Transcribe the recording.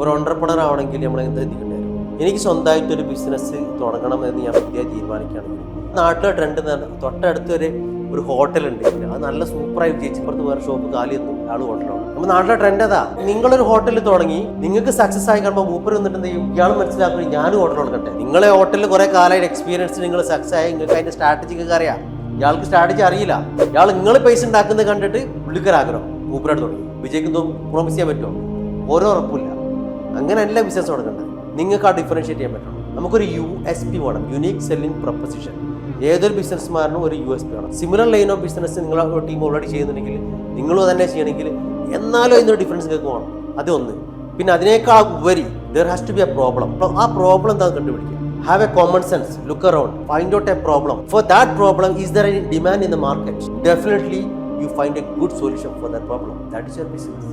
ഒരു ഓണ്ടർപ്രണർ ആവണമെങ്കിൽ നമ്മൾ എന്ത് ചിന്തിക്കേണ്ടി വരും? എനിക്ക് സ്വന്തമായിട്ടൊരു ബിസിനസ് തുടങ്ങണം എന്ന് ഞാൻ പുതിയ തീരുമാനിക്കുകയാണെങ്കിൽ. നാട്ടിലെ ട്രെൻഡ് തൊട്ടടുത്ത് ഒരു ഹോട്ടൽ ഉണ്ട്. അത് നല്ല സൂപ്പറായി വിജയിച്ചപ്പുറത്ത് വേറെ ഷോപ്പ് കാലി എത്തും ആൾ ഹോട്ടലാണ് നമ്മുടെ നാട്ടിലെ ട്രെൻഡ് അതാ നിങ്ങളൊരു ഹോട്ടലിൽ തുടങ്ങി നിങ്ങൾക്ക് സക്സസ് ആയി കാണുമ്പോൾ മൂപ്പർ വന്നിട്ട് എന്ത് ചെയ്യും? ഇയാൾ മനസ്സിലാക്കുന്നത് ഞാനും ഹോട്ടൽ തുടങ്ങട്ടെ നിങ്ങളെ ഹോട്ടലിൽ കുറെ കാലമായിട്ട് എക്സ്പീരിയൻസ് നിങ്ങൾ സക്സസ് ആയി. നിങ്ങൾക്ക് അതിന്റെ സ്ട്രാറ്റജി ഒക്കെ അറിയാം. ഇയാൾക്ക് സ്ട്രാറ്റജി അറിയില്ല. ഇയാൾ നിങ്ങൾ പൈസ ഉണ്ടാക്കുന്നത് കണ്ടിട്ട് പുള്ളിക്കാരാഗ്രഹം. മൂപ്പരായിട്ട് തുടങ്ങി. വിജയിക്കുന്നു പ്രോമിസ് ചെയ്യാൻ പറ്റുമോ? ഓരോ ഉറപ്പില്ല അങ്ങനെയല്ല ബിസിനസ് തുടങ്ങേണ്ടത്. നിങ്ങൾക്ക് ആ ഡിഫറൻഷിയേറ്റ് ചെയ്യാൻ പറ്റണം നമുക്കൊരു യു എസ് പി വേണം. യുണീക് സെല്ലിംഗ് പ്രൊപ്പസിഷൻ ഏതൊരു ബിസിനസ്മാരനും ഒരു യു എസ് പി വേണം. സിമിലർ ലൈൻ ഓഫ് ബിസിനസ് നിങ്ങളെ ടീം ഓൾറെഡി ചെയ്യുന്നുണ്ടെങ്കിൽ നിങ്ങളും തന്നെ ചെയ്യണമെങ്കിൽ എന്നാലും അതിനൊരു ഡിഫറൻസ് നിങ്ങൾക്ക് വേണം. അത് ഒന്ന്. പിന്നെ അതിനേക്കാൾ ഉപരി there has to be a problem ആ പ്രോബ്ലം എന്താ കണ്ടുപിടിക്കുക? Have a common sense look around find out a problem for that problem is there demand in the market definitely you find a good solution for that problem that is your business.